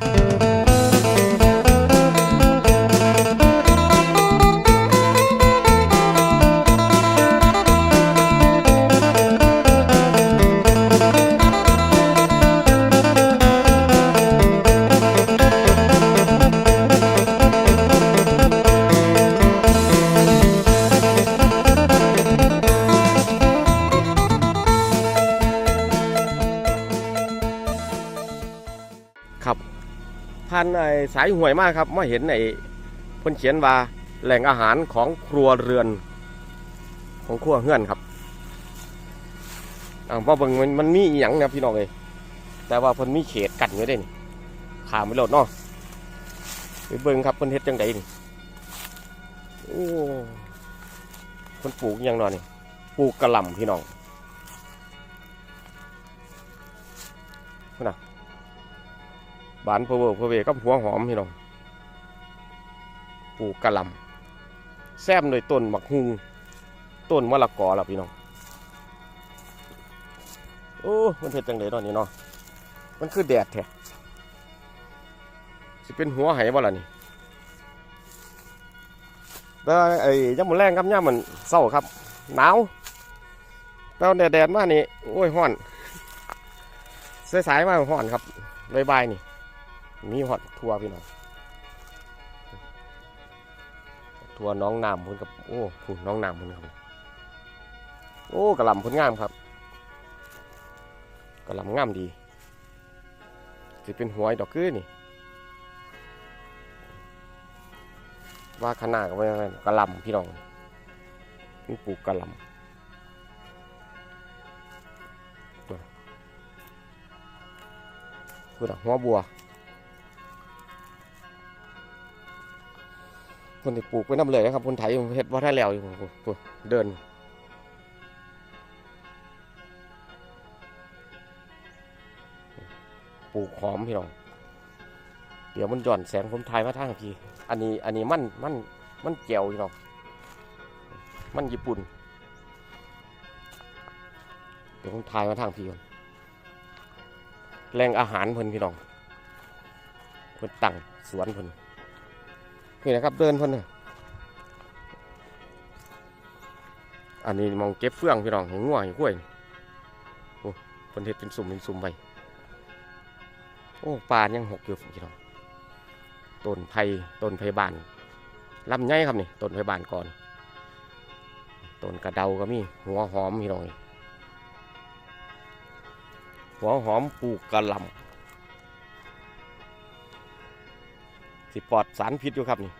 ค ไอ้สายห่วยมากครับมาเห็นไอ้เพิ่นเขียนว่าแหล่งอาหารของครัวเรือน ของครัวเฮือนครับอ่าว่าเบิ่งมันมันมีอหย่างนะพี่น้องเอ้ยแต่ว่าเพิ่นมีเขตกันอยู่เด้นี่ขามไปโลดเนาะไปเบิ่งครับเพิ่นเฮ็ดจังไดนี่โอ้เพิ่นปลูกอหยังเนาะนี่ปลูกกระหล่ำพี่น้อง บานเพอเวอร์เพอเวกับหัวหอมพี่น้องปลูกกะลำแซมโดยต้นมักฮุงต้นมะละกอล่ะพี่น้องโอ้มันเผ็ดจังเลยตอนนี้เนาะมันคือแดดแท้สิเป็นหัวไหบ่ล่ะนี่แต่ไอ้ยามมื้อแรงครับยามมันเศร้าครับ หนาวแต่ว่าแดดมานี่โอ้ยร้อนสายๆมาร้อนครับบ่ายๆนี่ มีหอดทัวพี่น้องทัวน้องน้ำพุ่นกับโอ้พุ่นน้องน้ำพุ่นครับโอ้กระลำพุ่นงามครับกระลำงามดีสิเป็นหัวดอกกือนี่ ว่าขนาดก็ไม่นกระลำพี่น้องนี่ปลูกกระลำตัวคือหัวบัว คนที่ปลูกไว้น้ำเลยนะครับคนไทยเฮ็ดว่าถ้าแล้วอยู่เดินปลูกหอมพี่น้อง เดี๋ยวมันหย่อนแสงผมถ่ายมาทางพี่ อันนี้อันนี้มันมันมันแก้วพี่น้อง มันญี่ปุ่น เดี๋ยวผมถ่ายมาทางพี่ก่อนแหล่งอาหารเพิ่นพี่น้องเพิ่นตั้งสวนเพิ่น นี่นะครับเดินเพิ่นน่ะอันนี้มองเก็บเฟื่องพี่น้องเห็นงัวเห็นกล้วยโอ้เพิ่นเฮ็ดเป็นสุ่มเป็นสุ่มไปโอ้ปลายังหกอยู่พี่น้องต้นไผ่ต้นไผ่บานลำไยครับนี่ต้นไผ่บานก่อนต้นกระเดาก็มีหัวหอมพี่น้องหัวหอมปลูกกระลำ สิปลอดสารพิษอยู่ครับนี่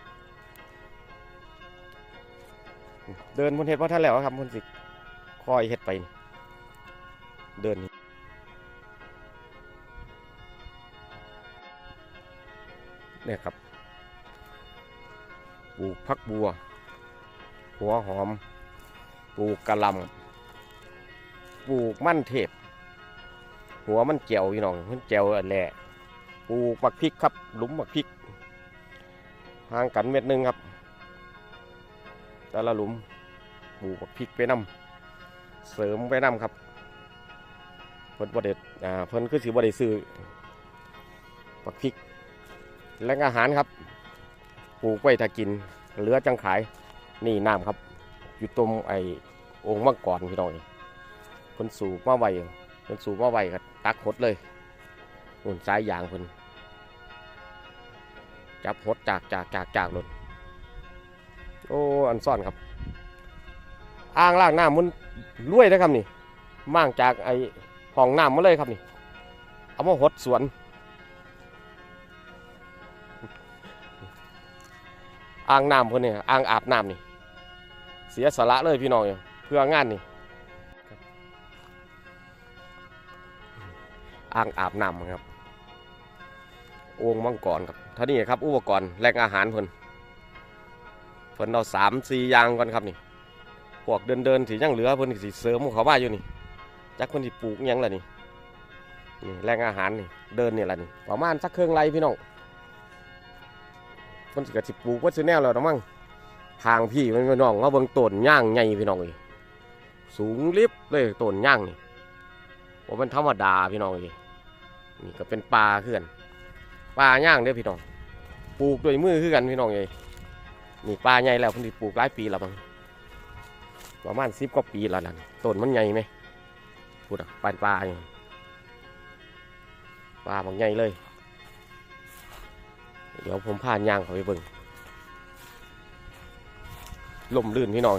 เดินบนเห็ดเพราะท่านแล้วครับมันสิคอยเห็ดไปเดินนี่เนี่ยครับปลูกพักบัว หัวหอม ปลูกกระหลำปลูกมั่นเทพ หัวมันเจียวอยู่น้องมันเจียวอันแหละปลูกมักพริกครับ หลุมมักพริก ห่างกันเม็ดหนึ่งครับ แต่ละหลุมปลูกพริกไปน้ำเสริมไปน้ำครับ เพิ่นบ่ได้อ่าเพิ่นคือสิบ่ได้ซื้อปักพริกแหล่งอาหารครับปลูกไว้ถ้ากิน เหลือจังขายนี่น้ำครับ อยู่ตรงไอ้องค์มังกรพี่น้องเพิ่นสูบมาไว้เพิ่นสูบมาไว้ก็ตักหดเลยหุ่นสายยางเพิ่น จับหดจากจากจากจากหล่นโอ้อันซ่อนครับ อ่างล่างน้ำมันรวยนะครับนี่มั่งจากไอห้องน้ำมาเลยครับนี่ เอามาหดสวน อ่างน้ำเพื่อนนี่อ่างอาบน้ำนี่ เสียสละเลยพี่น้องเพื่องานนี่อ่างอาบน้ำครับโอ่งมังกรครับ เท่านี้ครับอุปกรณ์แหล่งอาหารเพิ่นเพิ่นเอาสามสี่อย่างก่อนครับนี่พวกเดินเดินสียังเหลือเพิ่นก็สิเสริมเขาบ้าอยู่นี่จักเพิ่นสิปลูกยังล่ะนี่นี่แหล่งอาหารนี่เดินนี่ล่ะนี่ประมาณสักเครื่องไรพี่น้องเพิ่นสิก็สิปลูกว่าสิแนวแล้วนะมั้งทางพี่มันพี่น้องเขาเบิ่งต้นย่างใหญ่พี่น้องเอ้ยสูงลิบเลยต้นย่างนี่ว่ามันธรรมดาพี่น้องเอ้ยนี่ก็เป็นปลาคือน ปลาย่างเด้อพี่น้องปลูกด้วยมือคือกันพี่น้องเอ้ยนี่ปลาใหญ่แล้วเพิ่ปลูกหลายปีแล้วบังประมาณ10กว่าปีแล้วล่ะต้นมันใหญ่ไหมพูดอะปลาปลาอยู่ปลาบางใหญ่เลย เดี๋ยวผมพานย่างเขาไปเบิ่งลมลื่นพี่น้อง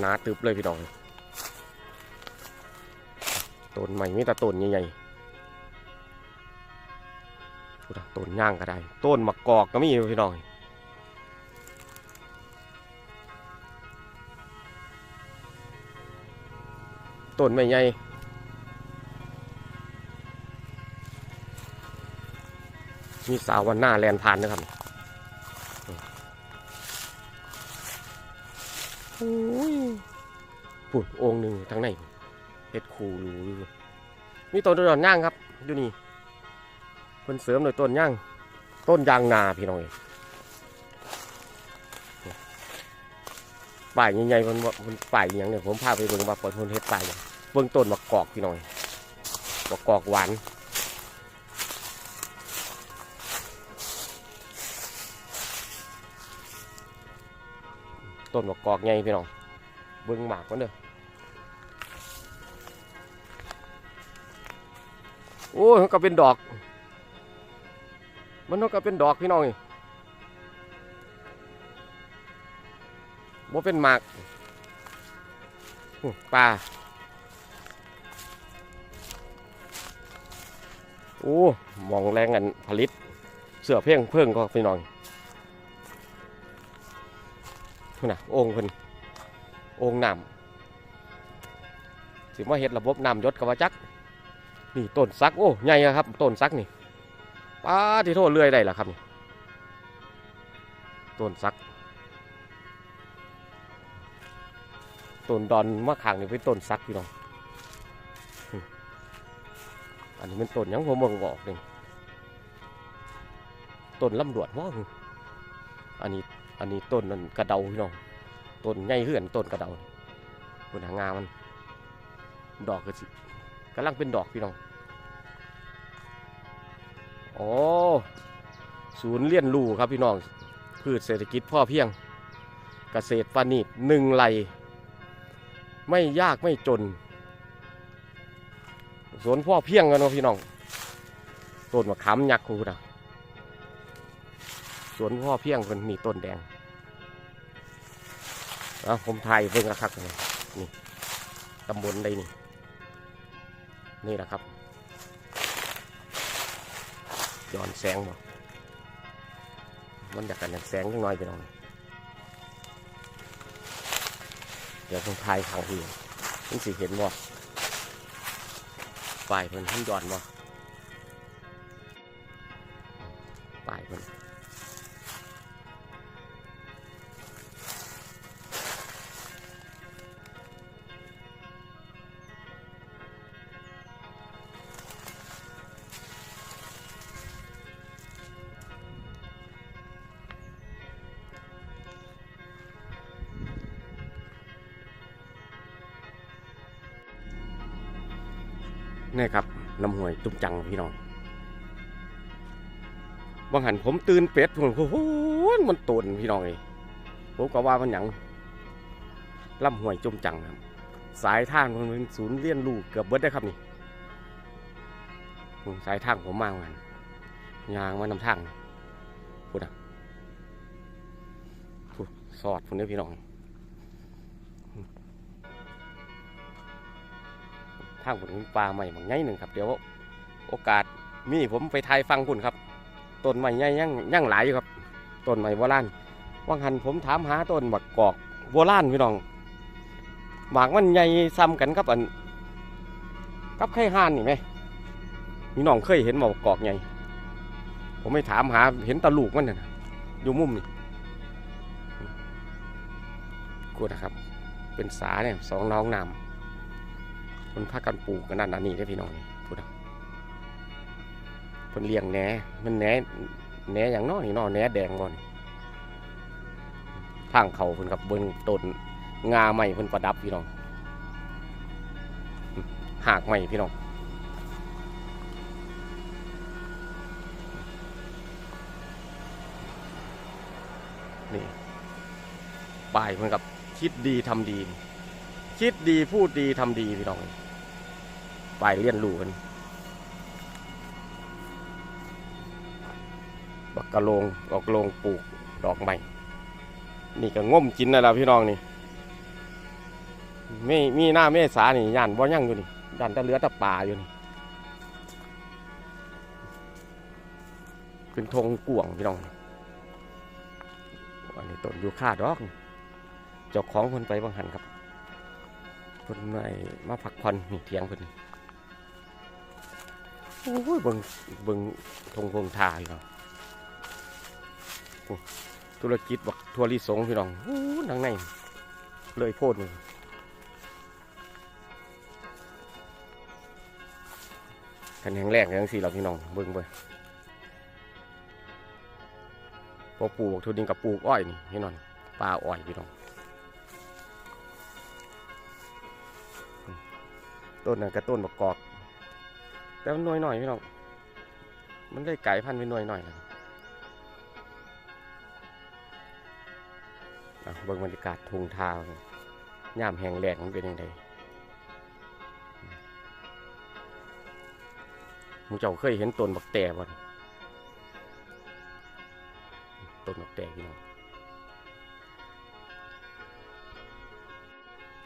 หนาตึบเลยพี่น้องต้นใหม่มีแต่ต้นใหญ่ๆพูดต้นย่างก็ได้ ต้นมะกอกก็มีพี่น้องต้นไม่ใหญ่มีสาววันหน้าแลนผ่านนะครับ ปุ่นองค์หนึ่งทั้งในเห็ดคูรูอยู่มีต้นดอนย่างครับดูนี่เพิ่นเสริมโดยต้นย่างต้นยางนาพี่น้องเอ้ยป่ายใหญ่ๆมันมันป่ายอย่างเนี่ยผมพาไปเบิ่งว่าเปิดคนเฮ็ดป่ายเบิ่งต้นมะกอกพี่น้องเอ้ยมะกอกหวาน ต้นมะกอกใหญ่พี่น้องเบิ่งหมากมันเด้อโอ้ยมันก็เป็นดอก มันก็เป็นดอกพี่น้องนี่บ่เป็นหมากปลาโอ้มองแรงกันผลิต เสือเพ่งเพิ่งก็พี่น้อง พุ่นน่ะโองค์เพิ่นโองค์น้ำสิมาเฮ็ดระบบน้ำยศกับว่าจักนี่ต้นซักโอ้ใหญ่ครับต้นซักนี่ป้าที่โทษเลื่อยได้ล่ะครับนี่ต้นซักต้นดอนมะขางนี่เป็นต้นซักพี่น้องอันนี้เป็นต้นยังผมมองบอกเลยต้นลำดวนว่าอันนี้ อันนี้ต้นนั่นกระเดาพี่น้องต้นใหญ่เหือนต้นกระเดาบนหางามัน ดอกก็สิกำลังเป็นดอกพี่น้องโอ้ศูนย์เรียนรูครับพี่น้อง พืชเศรษฐกิจพ่อเพียง เกษตรปานีตหนึ่งไหลไม่ยากไม่จนสวนพ่อเพียงกันเนาะพี่น้องต้นมะขามยักษ์คูนะ สวนพ่อเพียงคนนี่ต้นแดงเอาผมถ่ายเพิ่งนะครับนี่นี่ตำบลใดนี่ นี่แหละครับย้อนแสงบ่มันอยากกันแสงจังน้อยไปหน่อยเดี๋ยวผมถ่ายทางอื่นมันสิเห็นบ่ฝ่ายเพิ่นที่ย้อนบ่ฝ่ายเพิ่น นี่ครับน้ำห่วยตุ้มจังพี่น้องบางหันผมตื่นเป็ดผมโอ้โหมันตนพี่น้องเอยผมก็ว่ามันหยังลำห่วยจุ่มจังครับ สายทางมันเป็นศูนย์เรียนรู้เกือบเบิดได้ครับนี่สายทางผมมาเหมือนกันยางมานำทางพูดอะพูดสอดพูดเด้อพี่น้องางผมปลาใหม่บางไงหนึ่งครับ เดี๋ยวโอกาสมีผมไปทายฟังคุณครับต้นใหม่ใหญ่ยังยังหลายอยู่ครับต้นใหม่โบราณว่างหันผมถามหาต้นบักกอกโบราณพี่น้องหมากมันใหญ่ซ้ำกันครับอันกับไข่ห่านนี่ไหมพี่น้องเคยเห็นหมากกอกใหญ่ผมไม่ถามหาเห็นตะลูกมันน่ะอยู่มุมนี่กูนะครับ เป็นสาเนี่ยสองน้องนำ คนพากันปลูกกันนั่นนนี้ได้พี่น้องนี่พูดเอาคนเลี้ยงแหนมันแหนแหนอย่างน้อยนี่น้อแหนแดงบ่นทางเขาเพิ่นกับเบิ่งต้นงาใหม่เพิ่นประดับพี่น้องหากใหม่พี่น้องนี่ป้ายเพิ่นกับคิดดีทำดี คิดดีพูดดีทำดีพี่น้องป้ายเรียนรู้กันบักกะโลงดอกโลงปลูกดอกใหม่ นี่ก็ง่มกินนั่นแหละพี่น้องนี่ไม่มีหน้าเมษานี่ย่านบ่ยั่งอยู่นี่ย่านแตะเหลือแตะป่าอยู่นี่ขึ้นทงกวงพี่น้องอันนี้ต้นยูคาดอกเจ้าของคนไปบางหันครับ คนไอ้มาพักผ่อนนี่เทียงเพิ่นนี่โอ้ยเบิ่งเบิ่งทงพงทาพี่น้องธุรกิจบักทัวริสงพี่น้องอู้นังในเลยโพดนี่กันแห่งแรกอย่างสี่เราพี่น้องเบิ่งเบิงพอปลูกทุดินกับปลูกอ้อยนี่พี่น้องปลาอ้อยพี่น้อง ต้นนั้นก็ต้นบักกอกแต่มันน้อยหน่อยพี่น้องมันได้ไก่พันธุ์เป็นน้อยหน่อยนะอะเบิ่งบรรยากาศทุ่งทาวย่ามแห้งแหลงมันเป็นยังไงมูเจ้าเคยเห็นต้นบักแต่บ่ต้นบักแต่พี่น้อง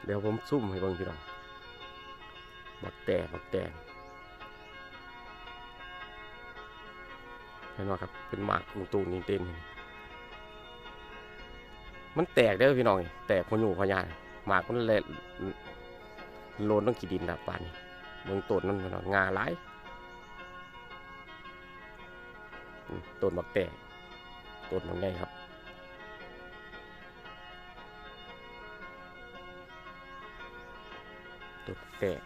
เดี๋ยวผมซุ่มให้เบิ่งพี่น้อง บักแต่บักแต่เห็นว่าครับ เป็นหมากตูนๆเต้นมันแตกได้พี่น้องแตกคนอยู่พญาหมากมันเละโลนต้องขีดินดับปานเมืองต้นนั่นพี่น้องงาหลายอืมต้นบักแตกต้นบักใหญ่ครับต้นแตก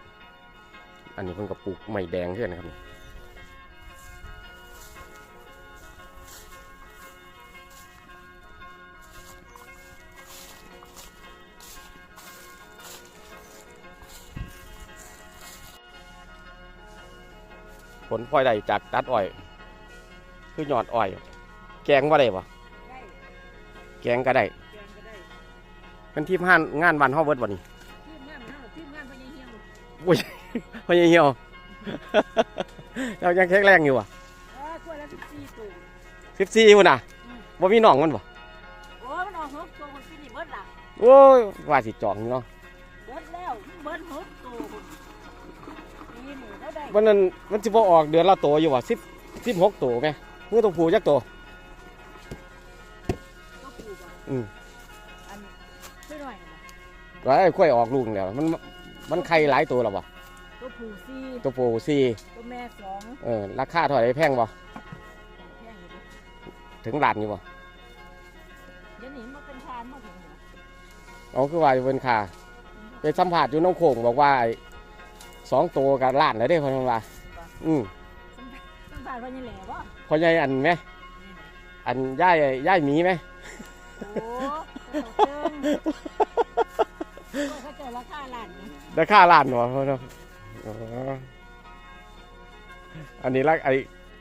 อันนี้เพิ่งกับปลูกไม้แดงเพื่อนนะครับนี่ผลพลอยได้จากตัดอ้อย คือหยอดอ้อย แกงว่าได้ปะได้แกงก็ได้แกงก็ได้เป็นที่งานงานวันฮอเวิร์ดวันนี้ทีมงานเฮาทีมงานพญาเฮียง พญาเหี่ยวเรายังแข็งแรงอยู่อะเออถ้วยละ14ตัวสิบสี่คนน่ะอืมว่ามีน้องมันบ่โอ้ยมันออกหกตัวคนปีนี้เบิดล่ะโอ้ยว่าสิจองอยู่เนาะเบิดแล้วเบิดหกตัวคนปีนี้แล้วได้วันนั้นมันสิบ่ออกเดือนละตัวอยู่ว่ะสิบสิบหกตัวไหมเมื่อตัวผูจักตัวก็ปลูกอะอืมอันช่วยหน่อยนะก็ไอ้ค่อยออกลูกแล้วมันมันไข่หลายตัวแล้วบ่ ตัวผูสี่ตัวผูสี่ตัวแม่สองเออราคาเท่าไหร่แพงบ่แพงอยู่ดิถึงล้านอยู่บ่เดี๋ยวนี้มันเป็นทานมาถึงเหรอเอาคือว่าอยู่บนคาไปสัมผัสอยู่น้องโขงบอกว่าไอ้สองตัวกับล้านแล้วเด้เพิ่นว่าอืมต้องผ่านพญาแหล่บ่พอใหญ่อันไหมอันย่ายย่ายหมีไหม โอ้เขาเจิงเขาเจอราคาล้านนี่ราคาล้านหรอเพิ่นว่า อ๋ออันนี้ละไอ้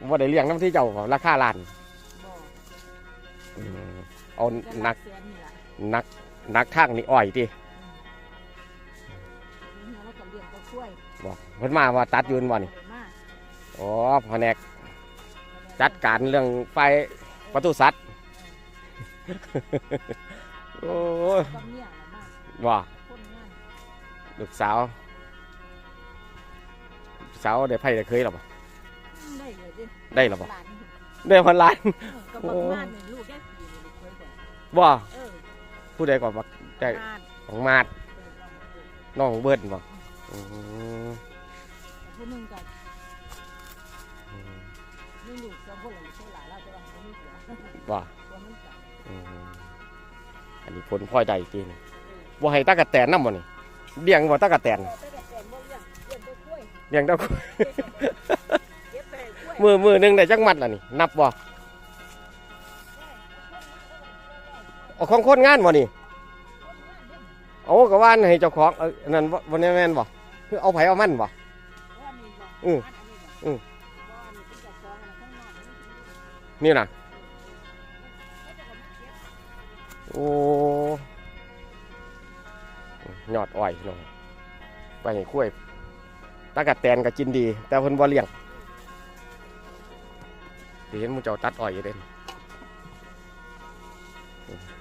ว่าได้เลี้ยงน้ำที่เจ้าบ่ราคาล้านบ่อืมเอาจะนัรักกแสนนี่ล่ะนักนักทางนี่อ้อยติอืมแล้วก็เลี้ยงก็ช่วยบอกเพิ่นมาว่าตัดอยืนบ่นี่เอาไปมาอ๋อแผนกจัดการเรื่องไฟประตูสัตว์ โอ้ยกับเมียน่ะมาว่าคนงาน ลูกสาวลูก สาวได้ไพ่ได้เคยหรอปะอืมได้เลยดิได้หรอปะหลานได้พันล้านเออกับบักมานนี่ลูกแยกปีนี่ลูกเคยบอกว่าเออผู้ใดก่อนบักได้มานของมาดเออลองมาดูน้องเบิร์ดบ่อืมแต่ผู้หนึงกับนี่ลูกสองคนหลังใช่หลานเราจะวางตรงนี้เสียว่าตัวมันจับอืมอันนี้ผลพลอยได้จริงเออว่าให้ตากะแตนน้ำบ่นี่เลี้ยงบ่ตากะแตน เลี้ยงตะเก็บแต่กล้วยมือมือหนึงได้จักมัดล่ะนี่ นับบ่เอาของคนงานบ่นี่เอาก็ว่านให้เจ้าของเออนั่นบ่บ่แม่นบ่คือเอาไผเอามันบ่อืมอืมนี่น่ะโอ้ยอดอ้อยน้องไปให้คุ้ย ตากะแตนก็กินดี แต่เพิ่นบ่เลี้ยงสิเห็นหมูเจ้าตัดอ้อยอยู่เด่น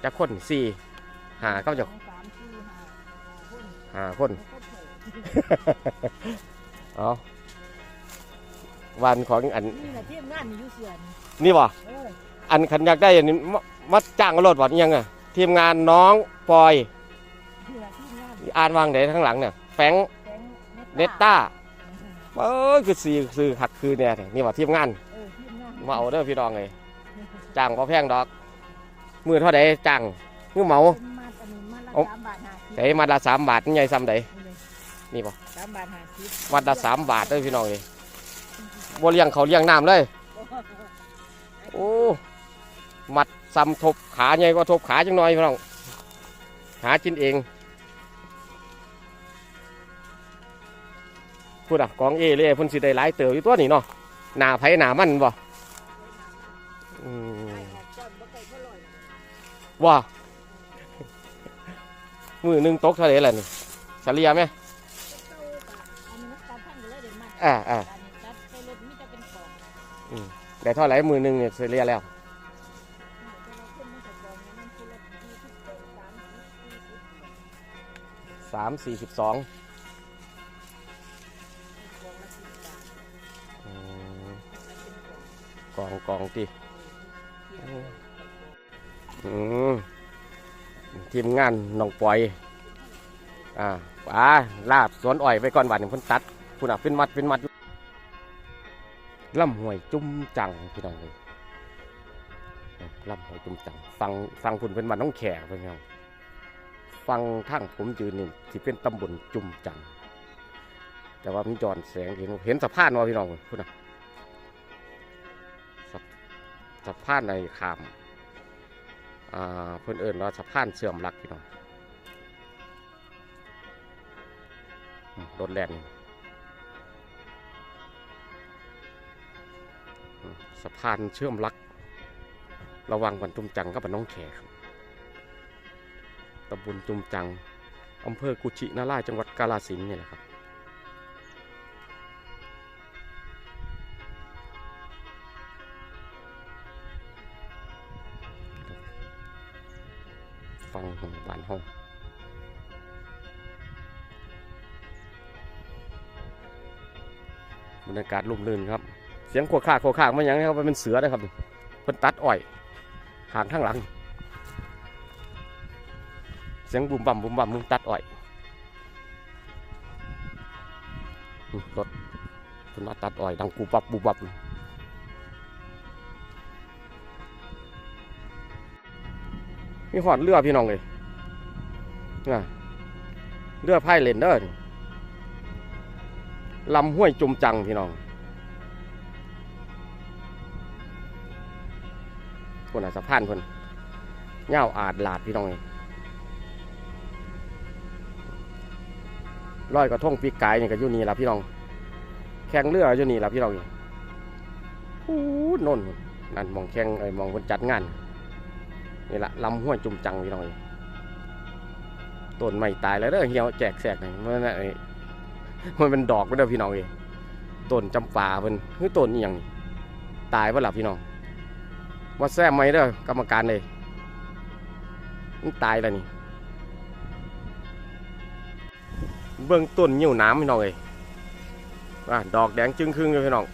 จักคนสี่หาเขาจะสองสามสี่ห้าห้าคนหาคนเอาวันของอัน นี่แหละที่งานมีอยู่เสือนนี่บ่เอออันขันอยากได้อันนี้มามาจ้างรถบ่ยังไงทีมงานน้องปอยนี่แหละที่งานอ่านวางไหนข้างหลังเนี่ยแฟงแก๊งเนตต้า เอ้ยคือสื่อสื่อหักคือเนี่ยนี่ว่าทีมงานเออที่งานมาเอาเด้อพี่น้องเลยจ้างพอแพงดอกมือเท่าใดจ้างมือเหมาเป็นมาอันนี้มาละเอาสามบาทห้าสิบใส่มาละสามบาทนี่ใหญ่ซ้ำใดนี่เลยนี่บ่สามบาทห้าสิบวัดละสามบาทเด้อพี่น้องเลยบ่เลี้ยงเขาวเลี้ยงน้ำเลยโอ้มัดซ้ำทบขาใหญ่กว่าทบขาจังหน่อยพี่น้องหากินเอง พูดอะกองเอเล่เพุ่นสิได้หลายเติบอยู่ตัวนี่เนาะหนาไผหนามันบ่ว่ามือหนึ่งตกเท่าไหร่ล่ะนี่เฉลี่ยไหมอ่าอ่าอันนี้ตัดไปรถมิจะเป็นกล่องได้เท่าไหร่มือหนึ่งเนี่ยเฉลี่ยแล้วสามสี่สิบสอง กองกองตีเที่ยวอืมทีมงานน้องปอย อ่าป่าลาบสวนอ้อยไปก่อนวันนี้พิ่นตัดพุ่นอะเป็นมัดเป็นมัดลำห้วยจุ่มจังพี่น้องเลยลำห้วยจุ่มจัง ฟังฟังพุ่นเป็นมันน้องแขกพี่น้องฟังทั้งผมยืนนี่ที่เป็นตำบลจุ่มจัง แต่ว่ามันย้อนแสงเห็นเห็นสะพานว่าพี่น้องพุ่นอะ สะพานในขามอ่าเพื่อนเอิญว่าสะพานเสื่อมรักพี่น้องรถแล่นสะพานเชื่อมรัก ระวังบันจุมจังกับบันน้องแขครับตำบลจุมจังอำเภอกุชินาราจังหวัดกาฬสินธุ์เนี่ยแหละครับ ฟังของบ้านหงบรรยากาศลุ่มลื่นครับ เสียงโคกขากโคกขากมันยังนะครับมันเป็นเสือนะครับเพิ่นตัดอ้อยหางข้างหลัง เสียงบุ่มบ่ำบุ่มบ่ำมึงตัดอ้อยรถเพิ่นมาตัดอ้อยดังกูบับบูบับ มีหอดเรือพี่น้องเลยนะเรือพายเลนเดอร์ลำห้วยจุมจังพี่น้องคนอะสะพานคนเง่าวอาดลาดพี่น้องเลยร้อยกระทงปีกไก่นี่ก็อยู่นี่ละพี่น้อง แข่งเรืออยู่นี่ละพี่น้องนี่พูดโนนนั่นมองแข่งไอ้มองคนจัดงาน นี่ละลำห้วยจุ่มจังพี่น้องต้นไม่ตายแล้วเด้อเหี่ยวแจกแสกนี่มันน่ะไอ้มันเป็นดอกไปเด้พี่น้องเอ้ยต้นจำปาเพิ่นคือต้นอีหยังตายบ่ล่ะพี่น้องว่าแซ่บไหมเด้อกรรมการเลยมันตายแล้วนี่เบื้องต้นยิ้วน้ำพี่น้องเอ้ยว่าดอกแดงจึงครึ่งเลยพี่น้อง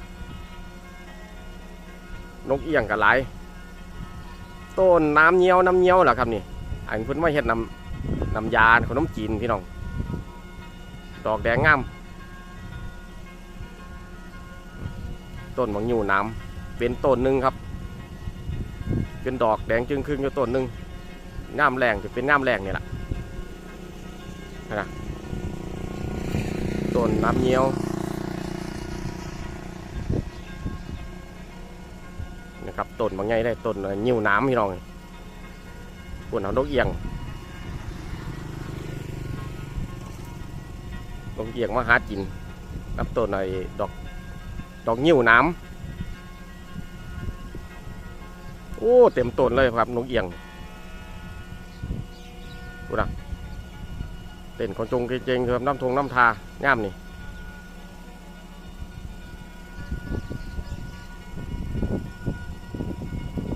นกเอี้ยงกับหลาย ต้นน้ำเงี้ยวน้ำเงี้ยวเหรอครับนี่อันเพิ่นมาเฮ็ดน้ำน้ำยาขนมจีนพี่น้องดอกแดงงามต้นบางอยู่น้ำเป็นต้นหนึ่งครับ เป็นดอกแดงจึงครึ่งอยู่ต้นหนึ่งงามแรงจะเป็นงามแรงนี่แหละนะต้นน้ำเงี้ยว ต้นบางไงได้ต้นเอ่องิ้วน้ำพี่น้องปุ่นเอานกเอียงนกเอียงมาหากินกับต้นไอ้ดอกดอกงิ้วน้ำโอ้เต็มต้นเลยครับนกเอียงดูนะเต้นของจงเจงๆครับน้ำทงน้ำทาง่ามนี่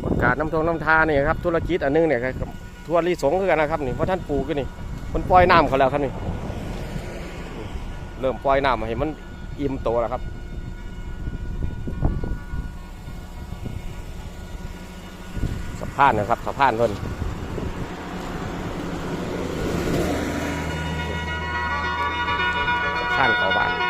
ประกาศ น้ำทงน้ำทาเนี่ยครับธุรกิจอันนึงเนี่ยครับทัวรีสงคือกันนะครับนี่เพราะท่านปลูกกันนี่มันปล่อยน้ำเขาแล้วครับนี่เริ่มปล่อยน้ำให้มันอิ่มโตแล้วครับสะพานนะครับสะพานเพิ่นสะพานเขาบ้าน